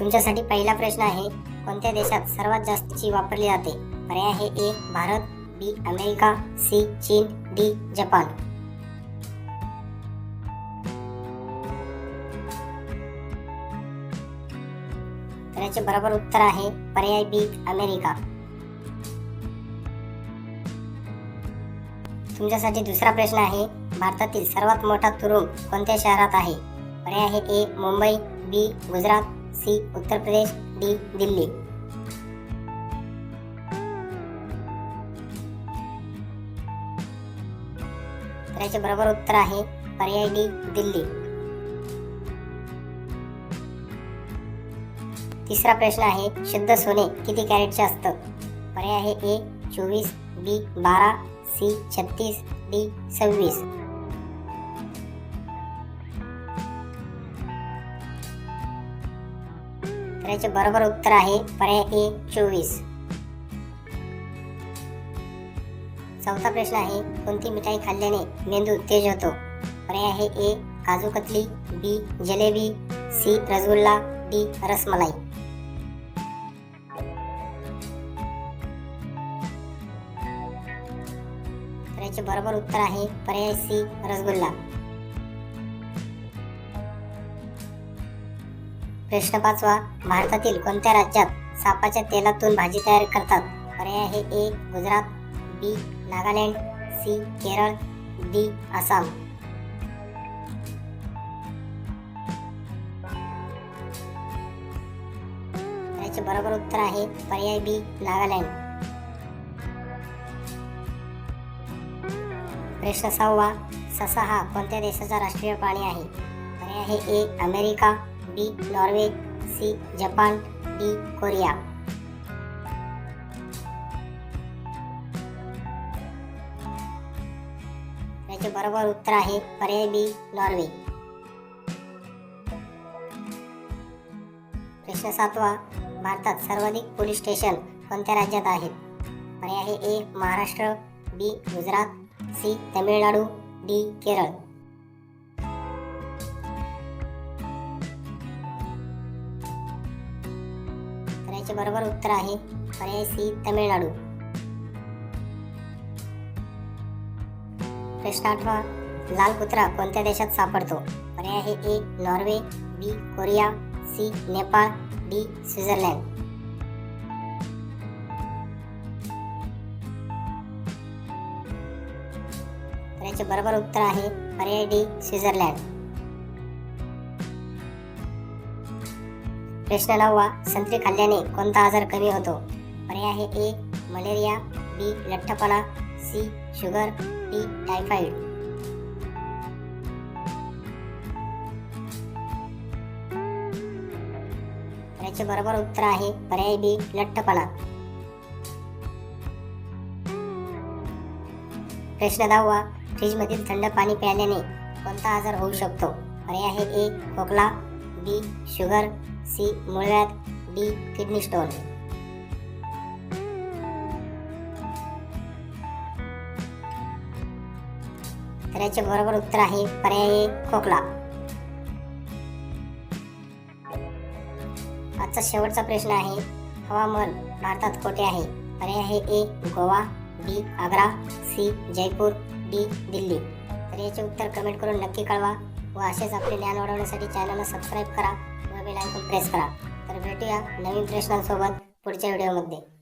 तुमच्यासाठी पहिला प्रश्न आहे कोणत्या देशात सर्वात जास्तीची वापरली जाते? पर्याय आहे A Bharat B America C चीन डी जपान. तर याचे बरोबर उत्तर आहे पर्याय बी अमेरिका. तुमच्यासाठी दुसरा प्रश्न आहे भारतातील सर्वात मोठा तुरुंग कोणत्या शहरात आहे? पर्याय आहे A Mumbai B Gujarat C Uttar Pradesh D Delhi. तर याचे बरोबर उत्तर आहे. पर्याय डी दिल्ली. तिसरा प्रश्न आहे शुद्ध सोने किती कॅरेटचे असतं? पर्याय आहे ए चोवीस बी बारा सी छत्तीस डी सव्वीस. याचे बरोबर उत्तर आहे. पर्याय ए चोवीस. चौथा प्रश्न आहे कोणती मिठाई खाल्ल्याने मेंदू तेज होतो? पर्याय आहे A kaju katli B jalebi C rasgulla D rasmalai. तर याचे बरोबर उत्तर आहे पर्याय सी रसगुल्ला. प्रश्न पाचवा. भारतातील कोणत्या राज्यात सापाच्या तेलातून भाजी तयार करतात? पर्याय आहे A Gujarat B Nagaland C Kerala D Assam. याचे बरोबर उत्तर आहे पर्याय बी नागालँड. प्रश्न सहावा. ससा हा कोणत्या देशाचा राष्ट्रीय प्राणी आहे? पर्याय आहे A America B Norway C Japan D Korea. याचे बरोबर उत्तर आहे पर्याय बी नॉर्वे. प्रश्न सातवा भारतात सर्वाधिक पोलीस स्टेशन कोणत्या राज्यात आहेत? पर्याय आहे A Maharashtra B Gujarat C Tamil Nadu D Kerala. याचे बरोबर उत्तर आहे पर्याय सी तमिळनाडू. प्रश्न आठवा लाल कुत्रा कोणत्या देशात सापडतो? पर्याय आहे A Norway B Korea C Nepal D Switzerland. तर याचे बरोबर उत्तर आहे पर्याय डी स्वित्झर्लंड. प्रश्न नववा संत्री खाल्ल्याने कोणता आजार कमी होतो? पर्याय आहे ए मलेरिया बी लठ्ठपणा सी शुगर डी टायफॉइड. याचे बरोबर उत्तर आहे पर्याय बी लठ्ठपणा. प्रश्न दहावा फ्रीजमधील थंड पाणी प्यायल्याने कोणता आजार होऊ शकतो? पर्याय आहे ए खोकला बी शुगर सी मुळव्याध डी किडनी स्टोन. तर याचे बरोबर उत्तर आहे पर्याय खोकला. आजचा शेवटचा प्रश्न आहे हवामान भारतात कोठे आहे? पर्याय आहे A Goa B Agra C Jaipur D Delhi. तर याचे उत्तर कमेंट करून नक्की कळवा व असेच आपले ज्ञान वाढवण्यासाठी चॅनलला सबस्क्राईब करा. बेल आयकॉन प्रेस करा. तर भेटूया नवीन प्रश्नांसोबत पुढच्या व्हिडिओमध्ये.